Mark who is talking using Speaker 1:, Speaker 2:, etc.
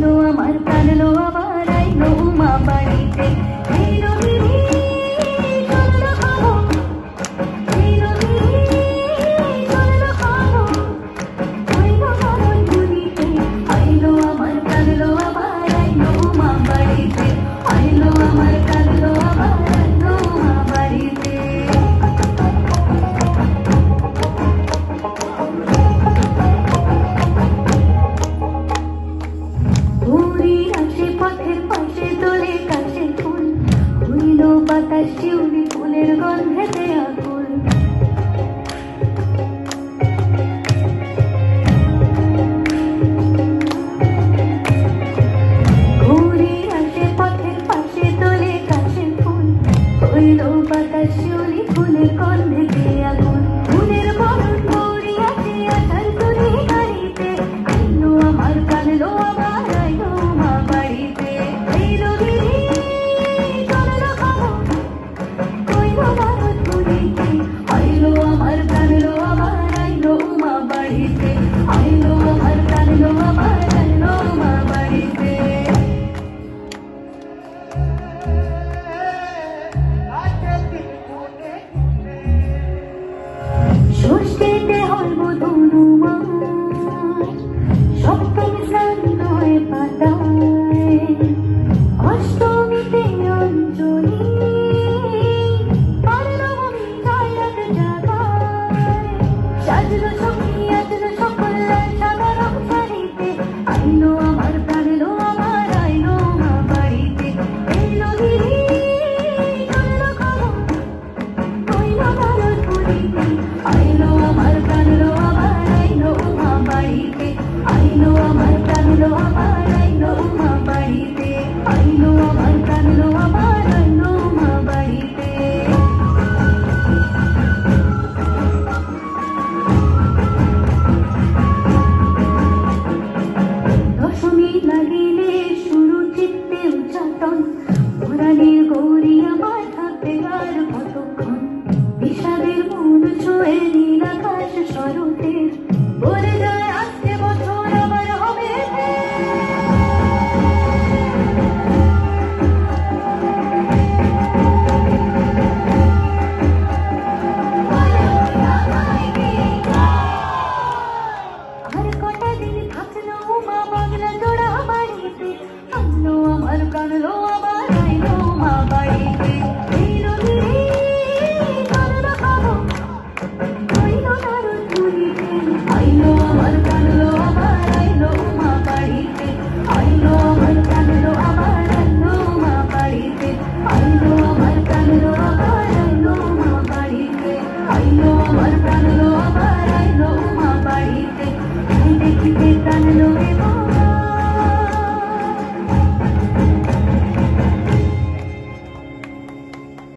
Speaker 1: ছিল আমার কানলো লাগিলে শুরু চিত্তে উচ্চাটন ভরালির গৌরী আমার থাকতে আর কতক্ষণ? বিষাদের মন ছুঁয়ে নীল আকাশ স্বরূপের বলে you.